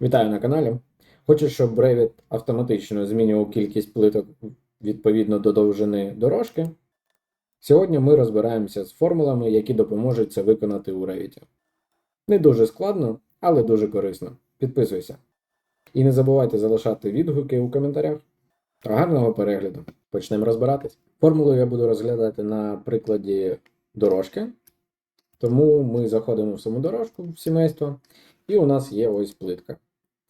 Вітаю на каналі. Хочу, щоб Revit автоматично змінював кількість плиток відповідно до довжини дорожки. Сьогодні ми розбираємося з формулами, які допоможуть це виконати у Revit. Не дуже складно, але дуже корисно. Підписуйся. І не забувайте залишати відгуки у коментарях. Та гарного перегляду. Почнемо розбиратись. Формулу я буду розглядати на прикладі дорожки. Тому ми заходимо в саму дорожку в сімейство, і у нас є ось плитка.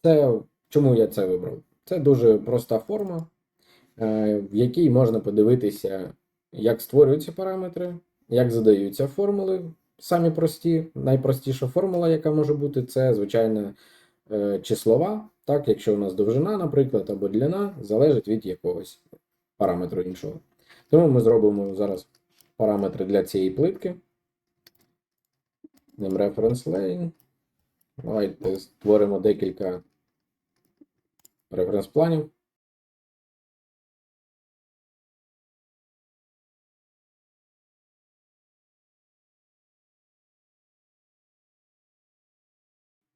Це чому я це вибрав? Це дуже проста форма, е, в якій можна подивитися, як створюються параметри, як задаються формули. Самі прості, найпростіша формула, яка може бути, це звичайно е, числова. Так, якщо у нас довжина, наприклад, або длина, залежить від якогось параметру іншого. Тому ми зробимо зараз параметри для цієї плитки. Ним reference lane. Давайте створимо декілька референс-планів.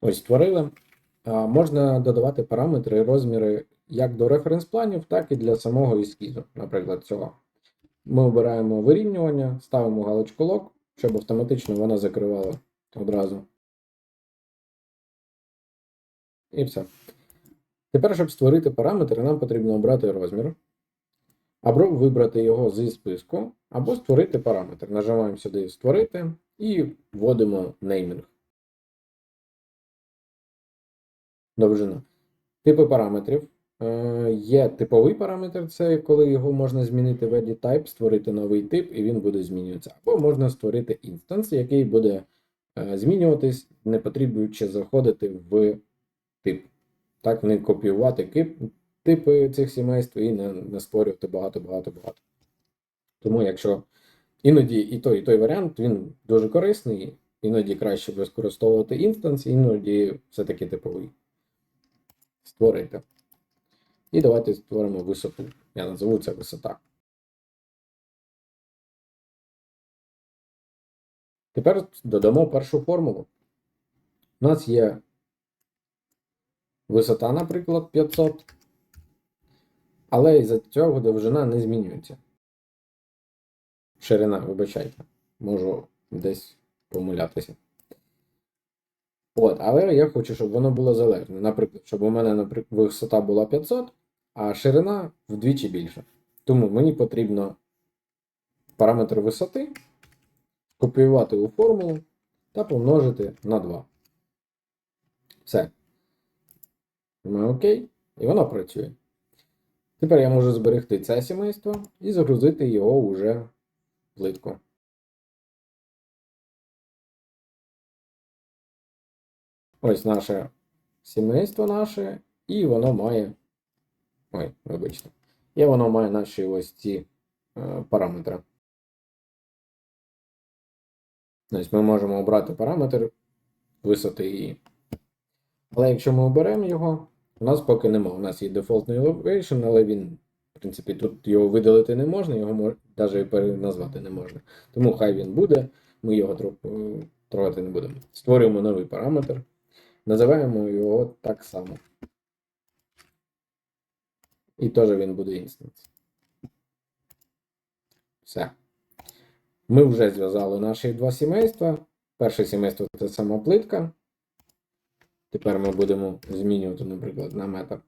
Ось створили. Можна додавати параметри і розміри як до референс-планів, так і для самого ескізу, наприклад, цього. Ми обираємо вирівнювання, ставимо галочку лог, щоб автоматично вона закривала одразу. І все. Тепер, щоб створити параметри, нам потрібно обрати розмір, або вибрати його зі списку, або створити параметр. Нажимаємо сюди Створити і вводимо неймінг. Довжина. Типи параметрів. Е, Є типовий параметр, це коли його можна змінити в edit type, створити новий тип, і він буде змінюватися. Або можна створити інстанс, який буде е, змінюватись, не потрібуючи заходити в тип. Так, не копіювати типи цих сімейств і не, не створювати багато-багато-багато. Тому, якщо іноді і той, і той варіант, він дуже корисний, іноді краще використовувати інстанс, іноді все-таки типовий. Створити. І давайте створимо висоту. Я назову це висота. Тепер додамо першу формулу. У нас є висота, наприклад, 500, але із-за цього довжина не змінюється. Ширина, вибачайте, можу десь помилятися. От, але я хочу, щоб воно було залежне. Наприклад, щоб у мене наприклад, висота була 500, а ширина вдвічі більша. Тому мені потрібно параметр висоти копіювати у формулу та помножити на 2. Все. Ми ОК, і воно працює. Тепер я можу зберегти це сімейство і загрузити його уже в плитку. Ось наше сімейство наше, і воно має. Ой, вибачте. І воно має наші ось ці е, параметри. Ось ми можемо обрати параметр висоти її. Але якщо ми оберемо його, у нас поки нема. У нас є дефолтний elevation, але він, в принципі, тут його видалити не можна, його навіть переназвати не можна. Тому хай він буде, ми його тро- трогати не будемо. Створюємо новий параметр. Називаємо його так само. І теж він буде інстанс. Все. Ми вже зв'язали наші два сімейства. Перше сімейство це сама плитка. Тепер ми будемо змінювати, наприклад, на метр.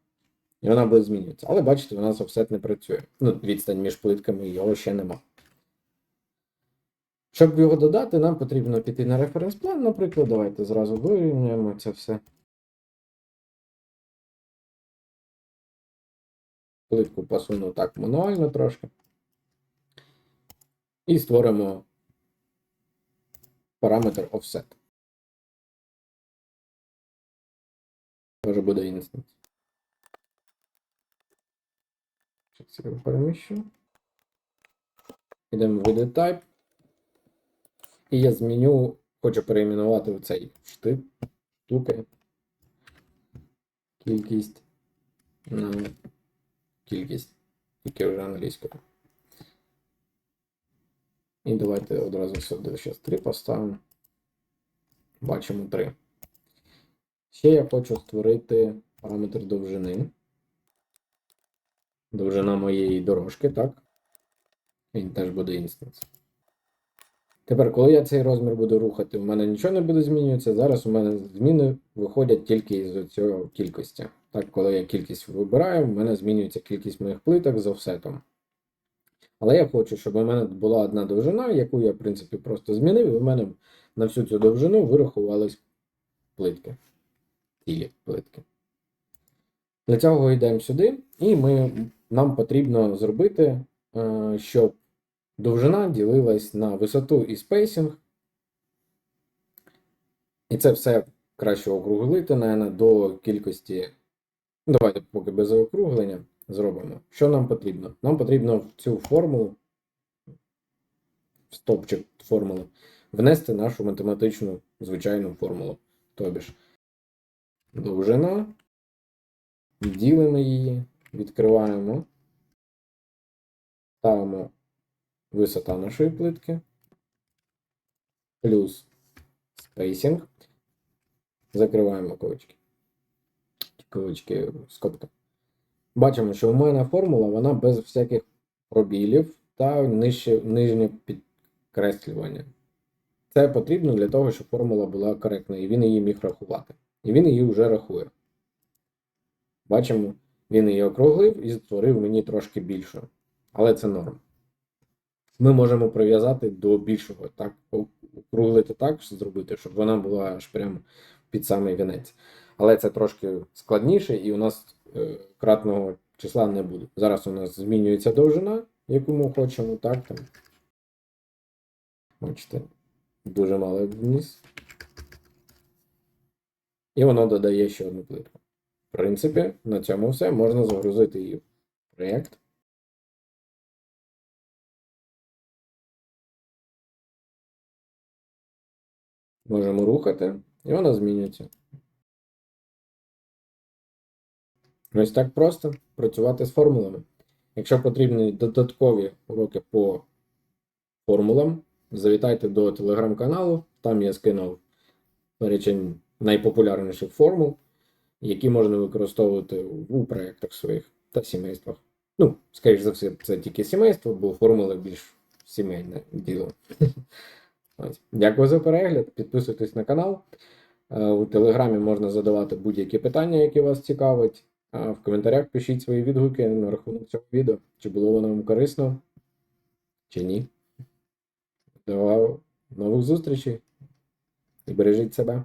І вона буде змінюватися. Але бачите, у нас офсет не працює. Ну, відстань між плитками його ще нема. Щоб його додати, нам потрібно піти на референс-план, наприклад. Давайте зразу вирівняємо це все. Плитку посуну так мануально трошки. І створимо параметр offset. Може буде інстанс. Зараз його переміщу. Йдемо в edit type. І я зміню, хочу перейменувати цей штип штуки. Кількість на кількість, тільки вже англійською. І давайте одразу сюди ще 3 поставимо. Бачимо 3. Ще я хочу створити параметр довжини. Довжина моєї дорожки, так? Він теж буде інстанс. Тепер, коли я цей розмір буду рухати, у мене нічого не буде змінюватися. Зараз у мене зміни виходять тільки із цього кількості. Так, коли я кількість вибираю, у мене змінюється кількість моїх плиток з офсетом. Але я хочу, щоб у мене була одна довжина, яку я, в принципі, просто змінив, і в мене на всю цю довжину вирахувались плитки. Ті плитки. Для цього йдемо сюди, і ми, нам потрібно зробити, е, щоб довжина ділилась на висоту і спейсинг. І це все краще округлити, наверное, до кількості. Давайте поки без округлення зробимо. Що нам потрібно? Нам потрібно в цю формулу, в стопчик формули, внести нашу математичну звичайну формулу. Тобі довжина, ділимо її, відкриваємо, ставимо висота нашої плитки, плюс спейсинг, закриваємо кавички. Кавички, скобка. Бачимо, що в мене формула вона без всяких пробілів та нижче, нижнє підкреслювання. Це потрібно для того, щоб формула була коректна, і він її міг рахувати. І він її вже рахує. Бачимо, він її округлив і створив мені трошки більшу. Але це норм. Ми можемо прив'язати до більшого, так, округлити так, зробити, щоб вона була аж прямо під самий вінець. Але це трошки складніше, і у нас е, кратного числа не буде. Зараз у нас змінюється довжина, яку ми хочемо, так там. Бачите, дуже мало вниз. І воно додає ще одну плитку. В принципі, на цьому все. Можна загрузити її в проєкт. Можемо рухати, і вона змінюється. Ось так просто працювати з формулами. Якщо потрібні додаткові уроки по формулам, завітайте до телеграм-каналу, там я скинув перечень найпопулярніших формул, які можна використовувати у проєктах своїх та сімействах. Ну, скоріш за все, це тільки сімейство, бо формули більш сімейне діло. Дякую за перегляд. Підписуйтесь на канал. Е, У телеграмі можна задавати будь-які питання, які вас цікавить. А в коментарях пишіть свої відгуки на рахунок цього відео. Чи було воно вам корисно, чи ні. До нових зустрічей і бережіть себе.